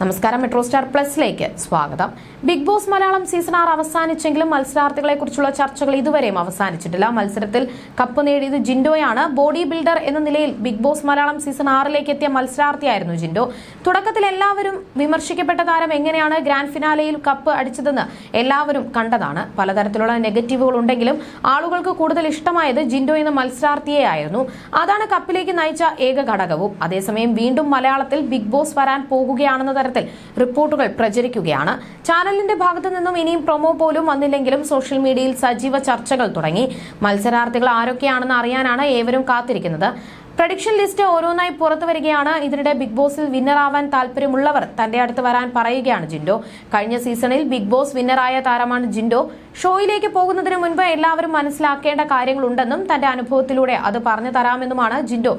നമസ്കാരം metro star പ്ലസിലേക്ക് സ്വാഗതം. Big boss Malayalam season ആറ് അവസാനിച്ചെങ്കിലും മത്സരാർത്ഥികളെ കുറിച്ചുള്ള ചർച്ചകൾ ഇതുവരെയും അവസാനിച്ചിട്ടില്ല. മത്സരത്തിൽ കപ്പ് നേടിയത് ജിൻഡോയാണ്. ബോഡി ബിൽഡർ എന്ന നിലയിൽ ബിഗ് ബോസ് മലയാളം സീസൺ ആറിലേക്ക് എത്തിയ മത്സരാർത്ഥിയായിരുന്നു ജിൻഡോ. തുടക്കത്തിൽ എല്ലാവരും വിമർശിക്കപ്പെട്ട താരം എങ്ങനെയാണ് ഗ്രാൻഡ് ഫിനാലയിൽ കപ്പ് അടിച്ചതെന്ന് എല്ലാവരും കണ്ടതാണ്. പലതരത്തിലുള്ള നെഗറ്റീവുകൾ ഉണ്ടെങ്കിലും ആളുകൾക്ക് കൂടുതൽ ഇഷ്ടമായത് ജിൻഡോ എന്ന മത്സരാർത്ഥിയെ ആയിരുന്നു. അതാണ് കപ്പിലേക്ക് നയിച്ച ഏക ഘടകവും. അതേസമയം വീണ്ടും മലയാളത്തിൽ ബിഗ് ബോസ് വരാൻ പോകുകയാണെന്ന തരത്തിൽ റിപ്പോർട്ടുകൾ പ്രചരിക്കുകയാണ്. ചാനലിന്റെ ഭാഗത്തു നിന്നും ഇനിയും പ്രൊമോ പോലും വന്നില്ലെങ്കിലും സോഷ്യൽ മീഡിയയിൽ സജീവ ചർച്ചകൾ തുടങ്ങി. മത്സരാർത്ഥികൾ ആരൊക്കെയാണെന്ന് അറിയാനാണ് ഏവരും കാത്തിരിക്കുന്നത്. പ്രഡിക്ഷൻ ലിസ്റ്റ് ഓരോന്നായി പുറത്തു വരികയാണ്. ഇതിനിടെ ബിഗ് ബോസിൽ വിന്നറാവാൻ താല്പര്യമുള്ളവർ തന്റെ അടുത്ത് വരാൻ പറയുകയാണ് ജിൻഡോ. കഴിഞ്ഞ സീസണിൽ ബിഗ് ബോസ് വിന്നറായ താരമാണ് ജിൻഡോ. ഷോയിലേക്ക് പോകുന്നതിന് മുൻപ് എല്ലാവരും മനസ്സിലാക്കേണ്ട കാര്യങ്ങളുണ്ടെന്നും തന്റെ അനുഭവത്തിലൂടെ അത് പറഞ്ഞു തരാമെന്നുമാണ് ജിൻഡോ.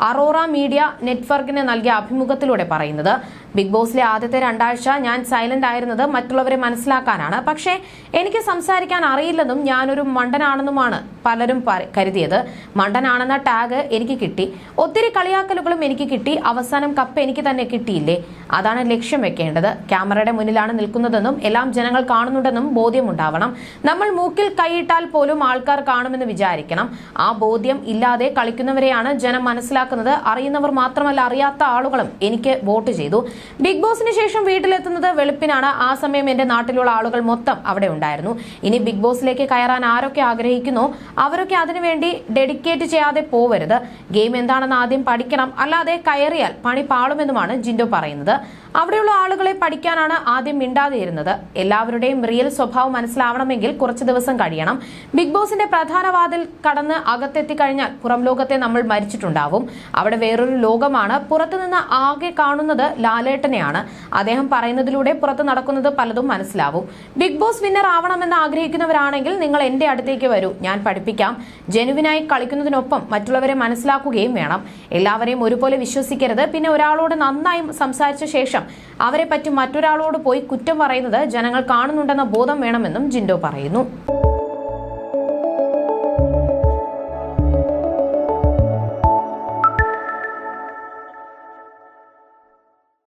അറോറ മീഡിയ നെറ്റ്വർക്കിന് നൽകിയ അഭിമുഖത്തിലൂടെ പറയുന്നത് ബിഗ് ബോസിലെ ആദ്യത്തെ രണ്ടാഴ്ച ഞാൻ സൈലന്റ് ആയിരുന്നത് മറ്റുള്ളവരെ മനസ്സിലാക്കാനാണ്. പക്ഷേ എനിക്ക് സംസാരിക്കാൻ അറിയില്ലെന്നും ഞാനൊരു മണ്ടനാണെന്നുമാണ് പലരും കരുതിയത്. മണ്ടനാണെന്ന ടാഗ് എനിക്ക് കിട്ടി. ഒത്തിരി കളിയാക്കലുകളും എനിക്ക് കിട്ടി. അവസാനം കപ്പ് എനിക്ക് തന്നെ കിട്ടിയില്ലേ? അതാണ് ലക്ഷ്യം വെക്കേണ്ടത്. ക്യാമറയുടെ മുന്നിലാണ് നിൽക്കുന്നതെന്നും എല്ലാം ജനങ്ങൾ കാണുന്നുണ്ടെന്നും ബോധ്യമുണ്ടാവണം. നമ്മൾ മൂക്കിൽ കൈയിട്ടാൽ പോലും ആൾക്കാർ കാണുമെന്ന് വിചാരിക്കണം. ആ ബോധ്യം ഇല്ലാതെ കളിക്കുന്നവരെയാണ് ജനം മനസ്സിലാക്കുന്നത് അറിയുന്നവർ മാത്രമല്ല അറിയാത്ത ആളുകളും എനിക്ക് വോട്ട് ചെയ്തു. ബിഗ് ബോസിന് ശേഷം വീട്ടിലെത്തുന്നത് വെളുപ്പിനാണ്. ആ സമയം എന്റെ നാട്ടിലുള്ള ആളുകൾ മൊത്തം അവിടെ ഉണ്ടായിരുന്നു. ഇനി ബിഗ് ബോസിലേക്ക് കയറാൻ ആരൊക്കെ ആഗ്രഹിക്കുന്നു? അവരൊക്കെ അതിനുവേണ്ടി ഡെഡിക്കേറ്റ് ചെയ്യാതെ പോവരുത്. ഗെയിം എന്താണെന്ന് ആദ്യം പഠിക്കണം. അല്ലാതെ കയറിയാൽ പണി പാളുമെന്നുമാണ് ജിൻഡോ പറയുന്നത്. അവിടെയുള്ള ആളുകളെ പഠിക്കാനാണ് ആദ്യം മിണ്ടാതിരുന്നത്. എല്ലാവരുടെയും റിയൽ സ്വഭാവം മനസ്സിലാവണമെങ്കിൽ കുറച്ച് ദിവസം കഴിയണം. ബിഗ് ബോസിന്റെ പ്രധാന വാതിൽ കടന്ന് അകത്തെത്തി കഴിഞ്ഞാൽ പുറം ലോകത്തെ നമ്മൾ മരിച്ചിട്ടുണ്ടാവും. അവിടെ വേറൊരു ലോകമാണ്. പുറത്തുനിന്ന് ആകെ കാണുന്നത് ലാലേട്ടനെയാണ്. അദ്ദേഹം പറയുന്നതിലൂടെ പുറത്ത് നടക്കുന്നത് പലതും മനസ്സിലാവും. ബിഗ് ബോസ് വിന്നർ ആവണമെന്ന് ആഗ്രഹിക്കുന്നവരാണെങ്കിൽ നിങ്ങൾ എന്റെ അടുത്തേക്ക് വരൂ. ഞാൻ പഠിപ്പിക്കാം. ജനുവിനായി കളിക്കുന്നതിനൊപ്പം മറ്റുള്ളവരെ മനസ്സിലാക്കുകയും വേണം. എല്ലാവരെയും ഒരുപോലെ വിശ്വസിക്കരുത്. പിന്നെ ഒരാളോട് നന്നായി സംസാരിച്ച ശേഷം അവരെ പറ്റി മറ്റൊരാളോട് പോയി കുറ്റം പറയുന്നത് ജനങ്ങൾ കാണുന്നുണ്ടെന്ന ബോധം വേണമെന്നും ജിൻഡോ പറയുന്നു.